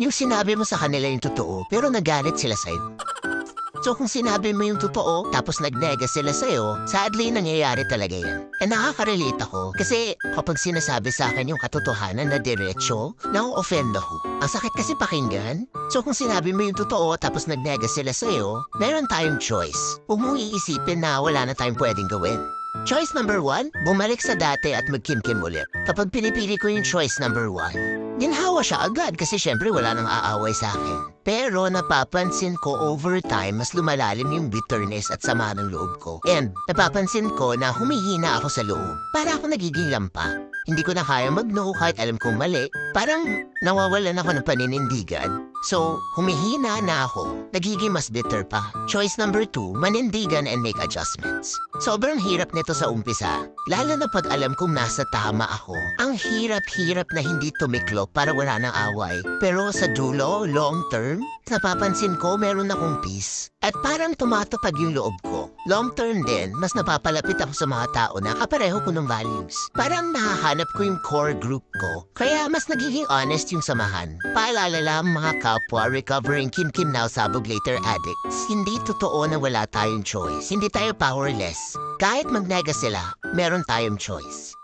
Yung sinabi mo sa kanila yung totoo, pero nagalit sila sa'yo. So kung sinabi mo yung totoo, tapos nagnega sila sa'yo, sadly nangyayari talaga yan. Eh nakaka-relate ako, kasi kapag sinasabi sa akin yung katotohanan na diretsyo, na-offend ako. Ang sakit kasi pakinggan. So kung sinabi mo yung totoo, tapos nagnega sila sa'yo, meron tayong choice. Huwag mong iisipin na wala na tayong pwedeng gawin. Choice number one, bumalik sa dati at magkimkim ulit. Kapag pinipili ko yung choice number one, ginhawa siya agad kasi syempre wala nang aaway sa akin. Pero napapansin ko over time mas lumalalim yung bitterness at sama ng loob ko. And napapansin ko na humihina ako sa loob. Para ako nagiging lampa. Hindi ko na kaya mag-no kahit alam kong mali. Parang nawawalan ako ng paninindigan. So, humihina na ako. Nagiging mas bitter pa. Choice number two, manindigan and make adjustments. Sobrang hirap nito sa umpisa. Lalo na pag alam kong nasa tama ako. Ang hirap-hirap na hindi tumiklop para wala ng away. Pero sa dulo, long term, napapansin ko meron akong peace. At parang tumatapag yung loob ko. Long term din, mas napapalapit ako sa mga tao na kapareho ko ng values. Parang nahahanap ko yung core group ko. Kaya mas nagiging honest yung samahan. Paalala lang mga kapwa recovering kim-kim now sabog later addicts. Hindi totoo na wala tayong choice. Hindi tayo powerless. Kahit magnega sila, meron tayong choice.